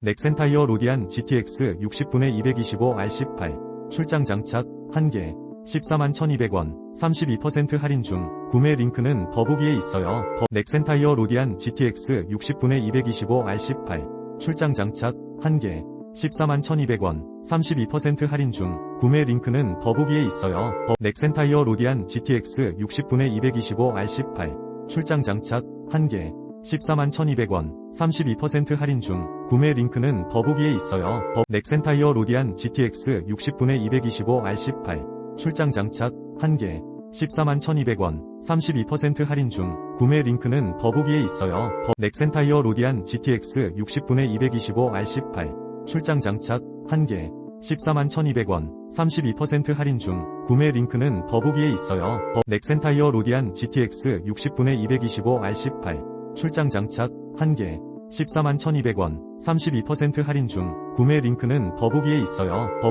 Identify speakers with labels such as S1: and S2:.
S1: 넥센 타이어 로디안 GTX 60분의 225R18 출장 장착 1개 14만 1200원 32% 할인 중 구매 링크는 더보기에 있어요. 더 넥센 타이어 로디안 GTX 60분의 225R18 출장 장착 1개 14만 1200원 32% 할인 중 구매 링크는 더보기에 있어요. 더 넥센 타이어 로디안 GTX 60분의 225R18 출장 장착 1개 14만 1200원 32% 할인 중 구매 링크는 더보기에 있어요. 더 넥센타이어 로디안 GTX 60분의 225R18 출장 장착 1개 14만 1200원 32% 할인 중 구매 링크는 더보기에 있어요. 더 넥센타이어 로디안 GTX 60분의 225R18 출장 장착 1개 14만 1200원 32% 할인 중 구매 링크는 더보기에 있어요. 더 넥센타이어 로디안 GTX 60분의 225R18 출장 장착 1개 14만 1200원 32% 할인 중 구매 링크는 더보기에 있어요. 더